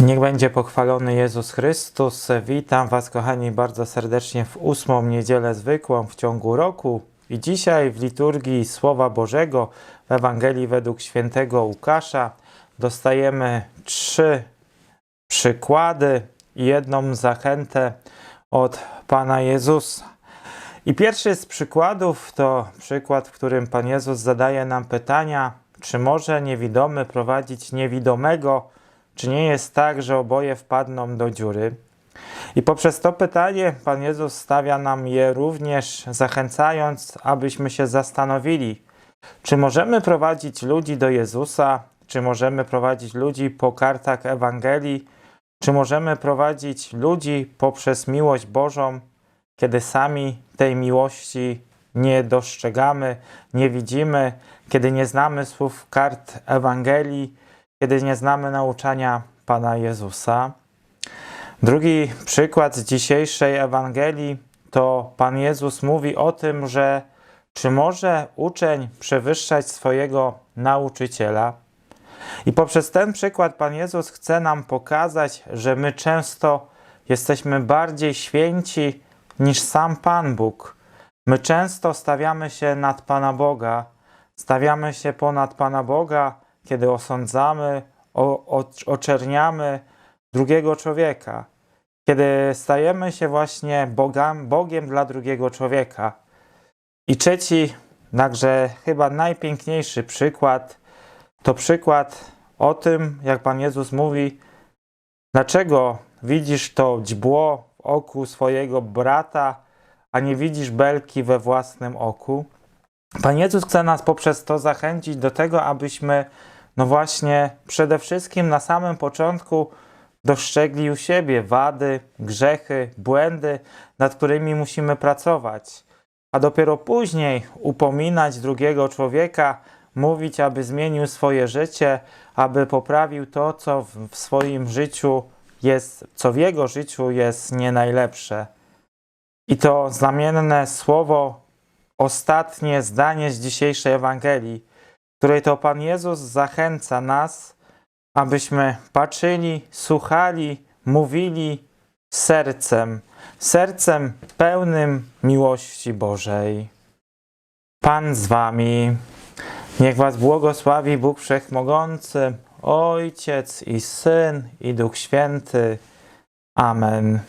Niech będzie pochwalony Jezus Chrystus. Witam Was, kochani, bardzo serdecznie w ósmą niedzielę zwykłą w ciągu roku. I dzisiaj w liturgii Słowa Bożego w Ewangelii według świętego Łukasza dostajemy trzy przykłady i jedną zachętę od Pana Jezusa. I pierwszy z przykładów to przykład, w którym Pan Jezus zadaje nam pytania, czy może niewidomy prowadzić niewidomego, czy nie jest tak, że oboje wpadną do dziury? I poprzez to pytanie Pan Jezus stawia nam je również, zachęcając, abyśmy się zastanowili, czy możemy prowadzić ludzi do Jezusa, czy możemy prowadzić ludzi po kartach Ewangelii, czy możemy prowadzić ludzi poprzez miłość Bożą, kiedy sami tej miłości nie dostrzegamy, nie widzimy, kiedy nie znamy słów kart Ewangelii, kiedy nie znamy nauczania Pana Jezusa. Drugi przykład z dzisiejszej Ewangelii to Pan Jezus mówi o tym, że czy może uczeń przewyższać swojego nauczyciela? I poprzez ten przykład Pan Jezus chce nam pokazać, że my często jesteśmy bardziej święci niż sam Pan Bóg. My często stawiamy się nad Pana Boga, stawiamy się ponad Pana Boga, kiedy osądzamy, o, oczerniamy drugiego człowieka, kiedy stajemy się właśnie Bogam, Bogiem dla drugiego człowieka. I trzeci, także chyba najpiękniejszy przykład, to przykład o tym, jak Pan Jezus mówi, dlaczego widzisz to dźbło w oku swojego brata, a nie widzisz belki we własnym oku. Pan Jezus chce nas poprzez to zachęcić do tego, abyśmy, no właśnie, przede wszystkim na samym początku dostrzegli u siebie wady, grzechy, błędy, nad którymi musimy pracować, a dopiero później upominać drugiego człowieka, mówić, aby zmienił swoje życie, aby poprawił to, co w- swoim życiu jest, co w jego życiu jest nie najlepsze. I to znamienne słowo, ostatnie zdanie z dzisiejszej Ewangelii, której to Pan Jezus zachęca nas, abyśmy patrzyli, słuchali, mówili sercem, sercem pełnym miłości Bożej. Pan z Wami. Niech Was błogosławi Bóg Wszechmogący, Ojciec i Syn i Duch Święty. Amen.